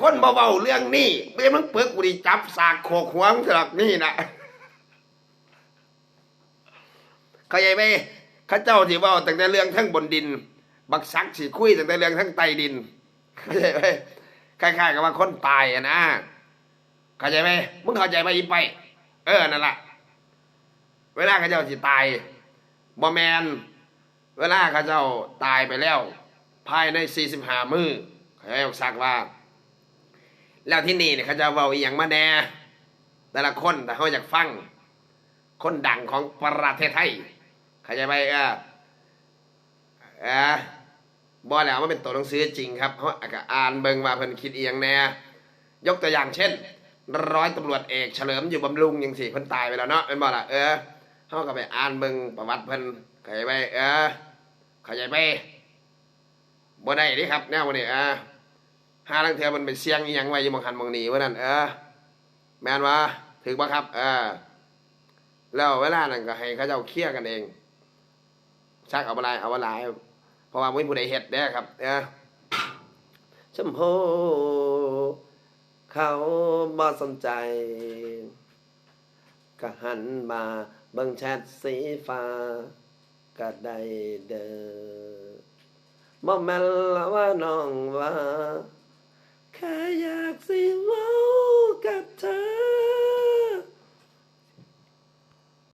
คนเบาๆเรื่องนี้เมื่อมึงเปิกกูดิจับสากโขกหัวมึงเถอะนี่นะเข้าใจไหมเข้าเจ้าที่เว่าตั้งแต่เรื่องทั้งบนดิน บักซักสิคุยตั้งแต่เรื่องทั้งใต้ดินเข้าใจไหมคล้ายๆกับว่าคนตายอะนะเข้าใจไหมมึงเข้าใจไหมอีไป เออนั่นแหละเวลาเขาเจ้าสิตายบอแมน เวลาเขาเจ้าตายไปแล้ว ภายในสี่สิบห้ามือเขาเจ้าสักว่า แล้วที่นี่เนี่ยเขาจะเว้าอีหยังมาแน่แต่ละคนแต่เขาอยากฟัง คนดังของประเทศไทยเขาใจไหมเออเออบอแล้วมันเป็นตัวหนังสือจริงครับเขาอาจจะอ่านเบิงว่าเพิ่นคิดเอียงแน่ยกตัวอย่างเช่น ร้อยตำรวจเอกเฉลิมอยู่บำรุงยังสี่เพิ่นตายไปแล้วเนาะเป็นบ่ล่ะเออเขาก็ไปอ่านเบิงประวัติเพิ่นเขาใจไหมเออเขาใจไหมบ่ได้ดิครับแนวบ่นี้เออ ห้าลังเทือมันไปเสียงอียังไว้ยู่หมองหันหมองนี้ว่านั่นเออ แมนว่าถึกบ่ครับ เออ แล้วเวลานั้นก็ให้เขาเจ้าเคลียร์กันเองชักเอาอะไรเอาอะไรเพราะว่าไม่ผู้ใดเฮ็ดเด้ครับเออชมพูเขาบ่สนใจก็หันมาเบิ่งแชทสีฟ้าก็ได้เด้อบ่แม่นละว่าน้องว่า แค่อยากสิเว้ากับเธอ